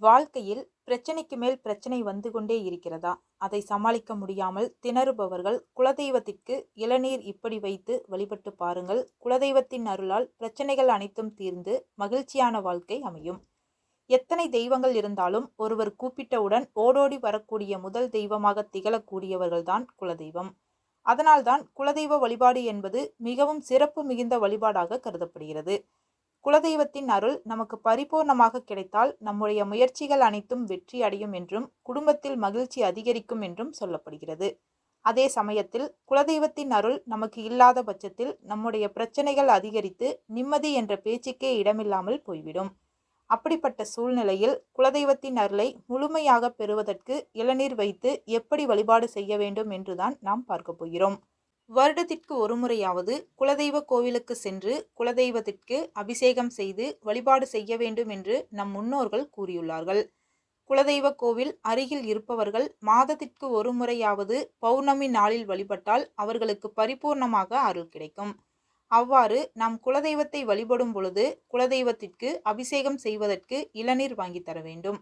வாழ்க்கையில் பிரச்சனைக்கு மேல் பிரச்சனை வந்து கொண்டே இருக்கிறதா? அதை சமாளிக்க முடியாமல் திணறுபவர்கள் குலதெய்வத்திற்கு இளநீர் இப்படி வைத்து வழிபட்டு பாருங்கள். குலதெய்வத்தின் அருளால் பிரச்சனைகள் அனைத்தும் தீர்ந்து மகிழ்ச்சியான வாழ்க்கை அமையும். எத்தனை தெய்வங்கள் இருந்தாலும் ஒருவர் கூப்பிட்டவுடன் ஓடோடி வரக்கூடிய முதல் தெய்வமாக திகழக்கூடியவர்கள்தான் குலதெய்வம். அதனால்தான் குலதெய்வ வழிபாடு என்பது மிகவும் சிறப்பு மிகுந்த வழிபாடாக கருதப்படுகிறது. குலதெய்வத்தின் அருள் நமக்கு பரிபூர்ணமாக கிடைத்தால் நம்முடைய முயற்சிகள் அனைத்தும் வெற்றி அடையும் என்றும் குடும்பத்தில் மகிழ்ச்சி அதிகரிக்கும் என்றும் சொல்லப்படுகிறது. அதே சமயத்தில் குலதெய்வத்தின் அருள் நமக்கு இல்லாத பட்சத்தில் நம்முடைய பிரச்சனைகள் அதிகரித்து நிம்மதி என்ற பேச்சுக்கே இடமில்லாமல் போய்விடும். அப்படிப்பட்ட சூழ்நிலையில் குலதெய்வத்தின் அருளை முழுமையாக பெறுவதற்கு இளநீர் வைத்து எப்படி வழிபாடு செய்ய வேண்டும் என்றுதான் நாம் பார்க்க போகிறோம். வருடத்திற்கு ஒருமுறையாவது குலதெய்வ கோவிலுக்கு சென்று குலதெய்வத்திற்கு அபிஷேகம் செய்து வழிபாடு செய்ய வேண்டும் என்று நம் முன்னோர்கள் கூறியுள்ளார்கள். குலதெய்வ கோவில் அருகில் இருப்பவர்கள் மாதத்திற்கு ஒரு முறையாவது பௌர்ணமி நாளில் வழிபட்டால் அவர்களுக்கு பரிபூர்ணமாக அருள் கிடைக்கும். அவ்வாறு நாம் குலதெய்வத்தை வழிபடும் பொழுது குலதெய்வத்திற்கு அபிஷேகம் செய்வதற்கு இளநீர் வாங்கி தர வேண்டும்.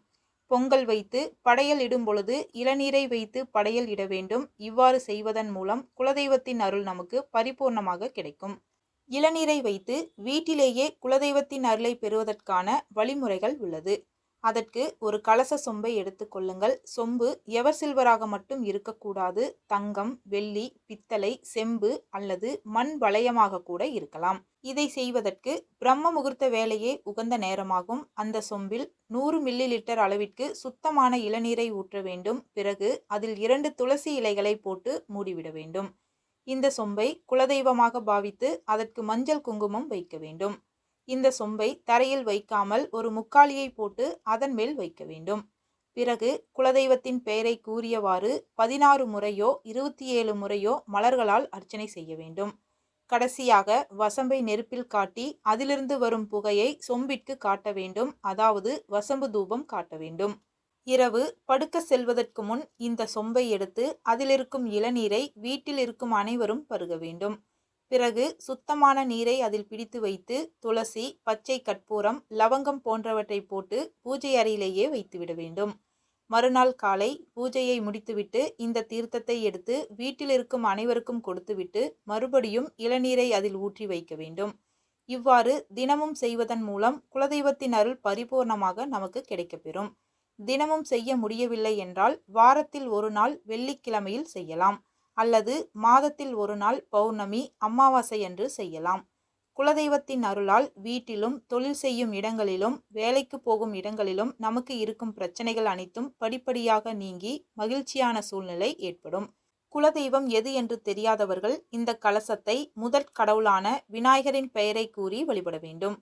பொங்கல் வைத்து படையல் இடும் பொழுது இளநீரை வைத்து படையல் இட வேண்டும். இவ்வாறு செய்வதன் மூலம் குலதெய்வத்தின் அருள் நமக்கு பரிபூர்ணமாக கிடைக்கும். இளநீரை வைத்து வீட்டிலேயே குலதெய்வத்தின் அருளை பெறுவதற்கான வழிமுறைகள் உள்ளது. அதற்கு ஒரு கலச சொம்பை எடுத்துக்கொள்ளுங்கள் சொம்பு எவர் சில்வராக மட்டும் இருக்கக்கூடாது தங்கம் வெள்ளி பித்தளை செம்பு அல்லது மண் வளையமாக கூட இருக்கலாம். இதை செய்வதற்கு பிரம்ம முகூர்த்த வேலையே உகந்த நேரமாகும். அந்த சொம்பில் நூறு மில்லி லிட்டர் அளவிற்கு சுத்தமான இளநீரை ஊற்ற வேண்டும். பிறகு அதில் இரண்டு துளசி இலைகளை போட்டு மூடிவிட வேண்டும். இந்த சொம்பை குலதெய்வமாக பாவித்து அதற்கு மஞ்சள் குங்குமம் வைக்க வேண்டும். இந்த சொம்பை தரையில் வைக்காமல் ஒரு முக்காலியை போட்டு அதன் மேல் வைக்க வேண்டும். பிறகு குலதெய்வத்தின் பெயரை கூறியவாறு பதினாறு முறையோ இருபத்தி ஏழு முறையோ மலர்களால் அர்ச்சனை செய்ய வேண்டும். கடைசியாக வசம்பை நெருப்பில் காட்டி அதிலிருந்து வரும் புகையை சொம்பிற்கு காட்ட வேண்டும். அதாவது வசம்பு தூபம் காட்ட வேண்டும். இரவு படுக்க செல்வதற்கு முன் இந்த சொம்பை எடுத்து அதிலிருக்கும் இளநீரை வீட்டில் இருக்கும் அனைவரும் பருக வேண்டும். பிறகு சுத்தமான நீரை அதில் பிடித்து வைத்து துளசி பச்சை கற்பூரம் லவங்கம் போன்றவற்றை போட்டு பூஜை அறையிலேயே வைத்துவிட வேண்டும். மறுநாள் காலை பூஜையை முடித்துவிட்டு இந்த தீர்த்தத்தை எடுத்து வீட்டில் இருக்கும் அனைவருக்கும் கொடுத்துவிட்டு மறுபடியும் இளநீரை அதில் ஊற்றி வைக்க வேண்டும். இவ்வாறு தினமும் செய்வதன் மூலம் குலதெய்வத்தின் அருள் பரிபூர்ணமாக நமக்கு கிடைக்கப்பெறும். தினமும் செய்ய முடியவில்லை என்றால் வாரத்தில் ஒரு நாள் வெள்ளிக்கிழமையில் செய்யலாம். அல்லது மாதத்தில் ஒரு நாள் பௌர்ணமி அமாவாசை என்று செய்யலாம். குலதெய்வத்தின் அருளால் வீட்டிலும் தொழில் செய்யும் இடங்களிலும் வேலைக்கு போகும் இடங்களிலும் நமக்கு இருக்கும் பிரச்சனைகள் அனைத்தும் படிப்படியாக நீங்கி மகிழ்ச்சியான சூழ்நிலை ஏற்படும். குலதெய்வம் எது என்று தெரியாதவர்கள் இந்த கலசத்தை முதற் கடவுளான விநாயகரின் பெயரை கூறி வழிபட வேண்டும்.